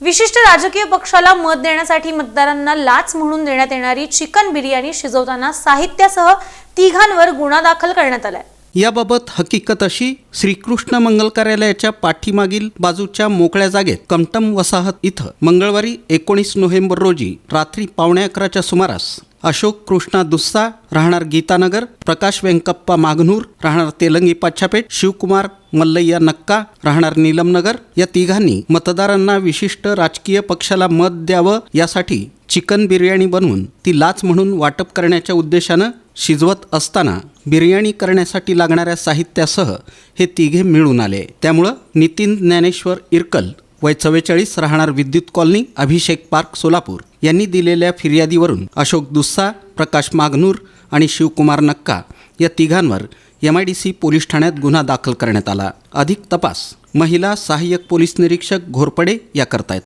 विशिष्ट राजकीय पक्षाला मत देण्यासाठी मतदारांना लाच म्हणून देण्यात येणारी चिकन बिर्याणी शिजवताना साहित्यासह तिघांवर गुन्हा दाखल करण्यात आलाय. याबाबत हकीकत अशी श्रीकृष्ण मंगल कार्यालयाच्या पाठीमागील बाजूच्या मोकळ्या जागेत कमटम वसाहत इथं मंगळवारी एकोणीस नोव्हेंबर रोजी रात्री पावणे अकराच्या सुमारास अशोक कृष्णा दुस्सा राहणार गीतानगर प्रकाश व्यंकप्पा मागनूर राहणार तेलंगी पाच्छापेठ शिवकुमार मल्लय्या नक्का राहणार नीलमनगर या तिघांनी मतदारांना विशिष्ट राजकीय पक्षाला मत द्यावं यासाठी चिकन बिर्याणी बनवून ती लाच म्हणून वाटप करण्याच्या उद्देशानं शिजवत असताना बिर्याणी करण्यासाठी लागणाऱ्या साहित्यासह हे तिघे मिळून आले. त्यामुळं नितीन ज्ञानेश्वर इरकल वय चव्वेचाळीस राहणार विद्युत कॉलनी अभिषेक पार्क सोलापूर यांनी दिलेल्या फिर्यादीवरून अशोक दुस्सा प्रकाश मागनूर आणि शिवकुमार नक्का या तिघांवर M I D C police ठाण्यात गुन्हा दाखल करण्यात आला. अधिक तपास महिला सहाय्यक पोलीस निरीक्षक घोरपडे या करतायत